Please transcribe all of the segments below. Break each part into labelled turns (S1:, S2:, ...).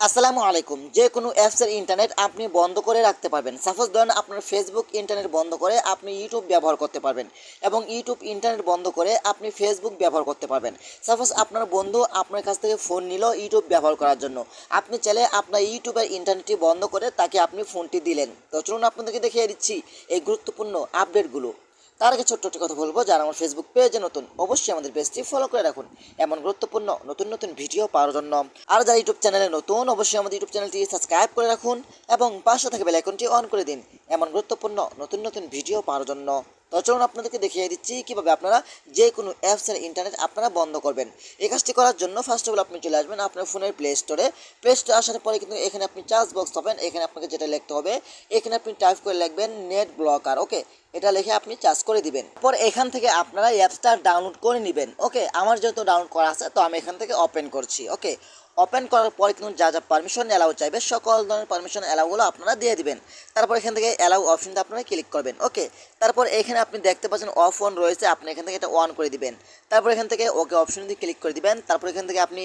S1: আসসালামু আলাইকুম। যে কোনো অ্যাপসের ইন্টারনেট আপনি বন্ধ করে রাখতে পারবেন। সাপোজ ধরেন আপনার ফেসবুক ইন্টারনেট বন্ধ করে আপনি ইউটিউব ব্যবহার করতে পারবেন এবং ইউটিউব ইন্টারনেট বন্ধ করে আপনি ফেসবুক ব্যবহার করতে পারবেন। সাপোজ আপনার বন্ধু আপনার কাছ থেকে ফোন নিল ইউটিউব ব্যবহার করার জন্য। আপনি চাইলে আপনার ইউটিউবের ইন্টারনেটটি বন্ধ করে তাকে আপনি ফোনটি দিলেন। তো চলুন আপনাদেরকে দেখিয়ে দিচ্ছি এই গুরুত্বপূর্ণ আপডেটগুলো তার আগে ছোট্ট একটি কথা বলব, যারা আমার ফেসবুক পেজে নতুন, অবশ্যই আমাদের পেজটি ফলো করে রাখুন। এমন গুরুত্বপূর্ণ, নতুন নতুন ভিডিও পাওয়ার জন্য। আর যারা ইউটিউব চ্যানেলে নতুন, অবশ্যই আমাদের ইউটিউব চ্যানেলটি সাবস্ক্রাইব করে রাখুন এবং পাশে থাকা বেলাইকনটি অন করে দিন। এমন গুরুত্বপূর্ণ, নতুন নতুন ভিডিও পাওয়ার জন্য। তো চলুন আপনাদেরকে দেখিয়ে দিচ্ছি কীভাবে আপনারা যে কোনো অ্যাপসের ইন্টারনেট আপনারা বন্ধ করবেন। এই কাজটি করার জন্য ফার্স্ট অফ অল আপনি চলে আসবেন আপনার ফোনের প্লে স্টোরে প্লে স্টোরে আসার পরে কিন্তু এখানে আপনি চার্জ বক্স পাবেন। এখানে আপনাকে যেটা লিখতে হবে, এখানে আপনি টাইপ করে লিখবেন নেট ব্লকার ওকে এটা লিখে আপনি চার্জ করে দিবেন। পর এখান থেকে আপনারা অ্যাপসটা ডাউনলোড করে নেবেন ওকে আমার যেহেতু ডাউনলোড করা আছে, তো আমি এখান থেকে ওপেন করছি ওকে ওপেন করার পরে কিন্তু যা যা পারমিশন অ্যালাউ চাইবে, সকল ধরনের পারমিশন অ্যালাউগুলো আপনারা দিয়ে দিবেন। তারপর এখান থেকে অ্যালাউ অপশনটা আপনারা ক্লিক করবেন ওকে তারপর এখানে আপনি দেখতে পাচ্ছেন অফ অন রয়েছে, আপনি এখান থেকে এটা অন করে দিবেন। তারপর এখান থেকে ওকে অপশনে ক্লিক করে দিবেন, তারপর এখান থেকে আপনি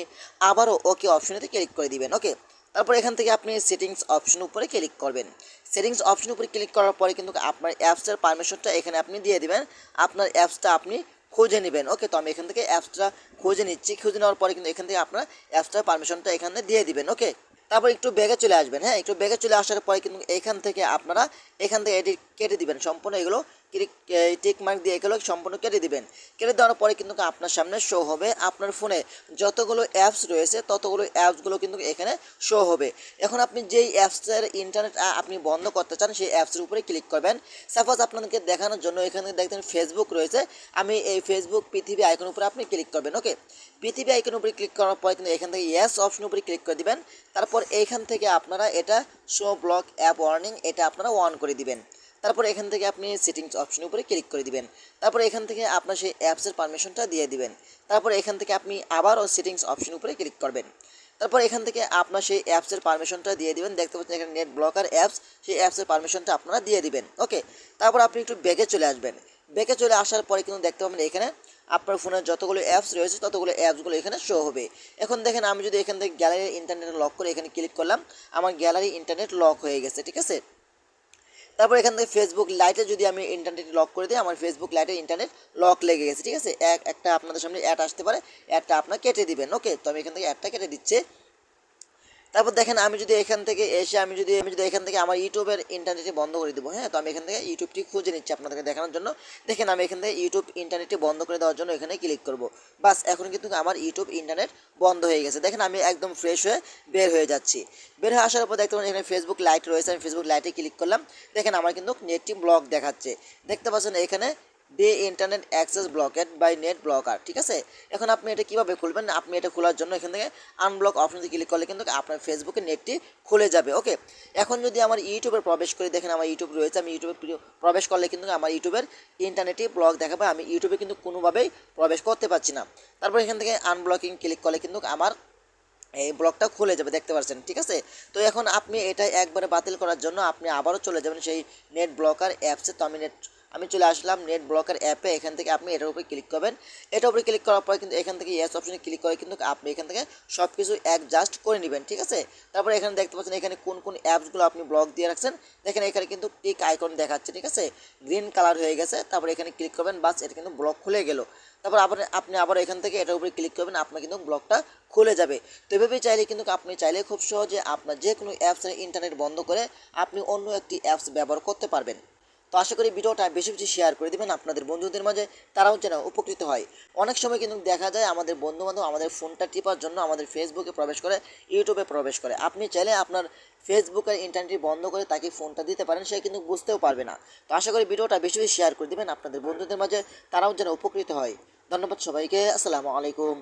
S1: আবারও ওকে অপশনেতে ক্লিক করে দিবেন ওকে তারপর এখান থেকে আপনি সেটিংস অপশন উপরে ক্লিক করবেন। সেটিংস অপশন উপরে ক্লিক করার পরে কিন্তু আপনার অ্যাপসের পারমিশনটা এখানে আপনি দিয়ে দিবেন। আপনার অ্যাপসটা আপনি খুঁজে নেবেন। ওকে তো আমি এখান থেকে অ্যাপসটা খুঁজে নিচ্ছি। খুঁজে নেওয়ার পরে কিন্তু এখান থেকে আপনার অ্যাপসটার পারমিশনটা এখানে দিয়ে দিবেন ওকে তারপর একটু বেগে চলে আসবেন হ্যাঁ? একটু বেগে চলে আসার পরে কিন্তু এখান থেকে আপনারা এখান থেকে এটি কেটে দিবেন। সম্পূর্ণ এগুলো ক্লিক টিক মার্ক দিয়ে এগুলো সম্পূর্ণ কেটে দিবেন। কেটে দেওয়ার পরে কিন্তু আপনার সামনে শো হবে। আপনার ফোনে যতগুলো অ্যাপস রয়েছে, ততগুলো অ্যাপসগুলো কিন্তু এখানে শো হবে। এখন আপনি যেই অ্যাপসের ইন্টারনেট আপনি বন্ধ করতে চান, সেই অ্যাপসের উপরে ক্লিক করবেন। সাপোজ আপনাদেরকে দেখানোর জন্য এখানে দেখতেন ফেসবুক রয়েছে। আমি এই ফেসবুক পৃথিবী আইকন উপরে আপনি ক্লিক করবেন ওকে পৃথিবী আইকন উপরে ক্লিক করার পরে কিন্তু এখান থেকে ইয়েস অপশন উপরে ক্লিক করে দিবেন। তারপর এইখান থেকে আপনারা এটা শো ব্লক অ্যাপ ওয়ার্নিং এটা আপনারা অন করে দিবেন। তারপর এখান থেকে আপনি সেটিংস অপশনের উপরে ক্লিক করে দিবেন। তারপর এখান থেকে আপনার সেই অ্যাপসের পারমিশনটা দিয়ে দিবেন। তারপর এখান থেকে আপনি আবারও সেটিংস অপশন উপরে ক্লিক করবেন। তারপর এখান থেকে আপনার সেই অ্যাপসের পারমিশনটা দিয়ে দিবেন। দেখতে পাচ্ছেন এখানে নেট ব্লকার অ্যাপস সেই অ্যাপসের পারমিশনটা আপনারা দিয়ে দিবেন। ওকে তারপর আপনি একটু ব্যাগে চলে আসবেন। ব্যাগে চলে আসার পরে কিন্তু দেখতে পাবেন এখানে আপনার ফোনের যতগুলো অ্যাপস রয়েছে, ততগুলো অ্যাপসগুলো এখানে শো হবে। এখন দেখেন আমি যদি এখান থেকে গ্যালারি ইন্টারনেট লক করে এখানে ক্লিক করলাম, আমার গ্যালারি ইন্টারনেট লক হয়ে গেছে, ঠিক আছে? তারপর এখান থেকে ফেসবুক লাইটে যদি আমি ইন্টারনেট লক করে দিই, আমার ফেসবুক লাইটে ইন্টারনেট লক লেগে গেছে, ঠিক আছে? এক, একটা আপনাদের সামনে অ্যাড আসতে পারে অ্যাডটা আপনার কেটে দিবেন ওকে তো আমি এখান থেকে অ্যাডটা কেটে দিচ্ছি। তারপর দেখেন আমি যদি এখান থেকে এসে, আমি যদি আমি যদি এখান থেকে আমার ইউটিউবের ইন্টারনেটে বন্ধ করে দেবো হ্যাঁ? তো আমি এখান থেকে ইউটিউবটি খুঁজে নিচ্ছি আপনাদেরকে দেখানোর জন্য। দেখেন আমি এখান থেকে ইউটিউব ইন্টারনেটটি বন্ধ করে দেওয়ার জন্য এখানে ক্লিক করব। বাস, এখন কিন্তু আমার ইউটিউব ইন্টারনেট বন্ধ হয়ে গেছে। দেখেন আমি একদম ফ্রেশ হয়ে বের হয়ে যাচ্ছি। বের হয়ে আসার পর দেখতে পাচ্ছেন এখানে ফেসবুক লাইট রয়েছে। আমি ফেসবুক লাইটে ক্লিক করলাম। দেখেন আমার কিন্তু নেটটি ব্লক দেখাচ্ছে। দেখতে পাচ্ছেন এখানে the internet access blocked by net blocker ঠিক আছে? এখন আপনি এটা কীভাবে খুলবেন? আপনি এটা খোলার জন্য এখান থেকে আনব্লক অপশনে ক্লিক করলে কিন্তু আপনার ফেসবুকে নেটটি খুলে যাবে ওকে এখন যদি আমার ইউটিউবে প্রবেশ করে, দেখেন আমার ইউটিউব রয়েছে, আমি ইউটিউবে প্রবেশ করলে কিন্তু আমার ইউটিউবের ইন্টারনেটে ব্লক দেখাবে, আমি ইউটিউবে কিন্তু কোনোভাবেই প্রবেশ করতে পারছি না। তারপর এখান থেকে আনব্লকিং ক্লিক করলে কিন্তু আমার এই ব্লকটা খুলে যাবে, দেখতে পাচ্ছেন ঠিক আছে? তো এখন আপনি এটা একবারে বাতিল করার জন্য আপনি আবারও চলে যাবেন সেই নেট ব্লকার অ্যাপসে তো আমি নেট আমি চলে আসলাম নেট ব্লকার অ্যাপে এখান থেকে আপনি এটার উপরে ক্লিক করবেন। এটার উপরে ক্লিক করার পরে কিন্তু এখান থেকে ইয়েস অপশনে ক্লিক করে কিন্তু আপনি এখান থেকে সব কিছু অ্যাডজাস্ট করে নেবেন, ঠিক আছে? তারপরে এখানে দেখতে পাচ্ছেন এখানে কোন কোন অ্যাপসগুলো আপনি ব্লক দিয়ে রাখছেন। দেখেন এখানে কিন্তু টিক আইকন দেখাচ্ছে, ঠিক আছে? গ্রিন কালার হয়ে গেছে। তারপরে এখানে ক্লিক করবেন, বাস এটা কিন্তু ব্লক খুলে গেল। তারপর আবার আপনি আবার এখান থেকে এটার উপরে ক্লিক করবেন, আপনার কিন্তু ব্লগটা খুলে যাবে। তো এভাবে চাইলে কিন্তু আপনি চাইলে খুব সহজে আপনার যে কোনো অ্যাপসের ইন্টারনেট বন্ধ করে আপনি অন্য একটি অ্যাপস ব্যবহার করতে পারবেন। তো আশা করি ভিডিওটা বেশি বেশি শেয়ার করে দেবেন আপনাদের বন্ধুদের মাঝে, তারাও যেন উপকৃত হয়। অনেক সময় কিন্তু দেখা যায় আমাদের বন্ধুবান্ধব আমাদের ফোনটা টিপার জন্য আমাদের ফেসবুকে প্রবেশ করে ইউটিউবে প্রবেশ করে। আপনি চাইলে আপনার ফেসবুকের ইন্টারনেট বন্ধ করে তাকে ফোনটা দিতে পারেন, সে কিন্তু বুঝতেও পারবে না। তো আশা করি ভিডিওটা বেশি বেশি শেয়ার করে দেবেন আপনাদের বন্ধুদের মাঝে, তারাও যেন উপকৃত হয়। ধন্যবাদ সবাইকে, আসসালামু আলাইকুম।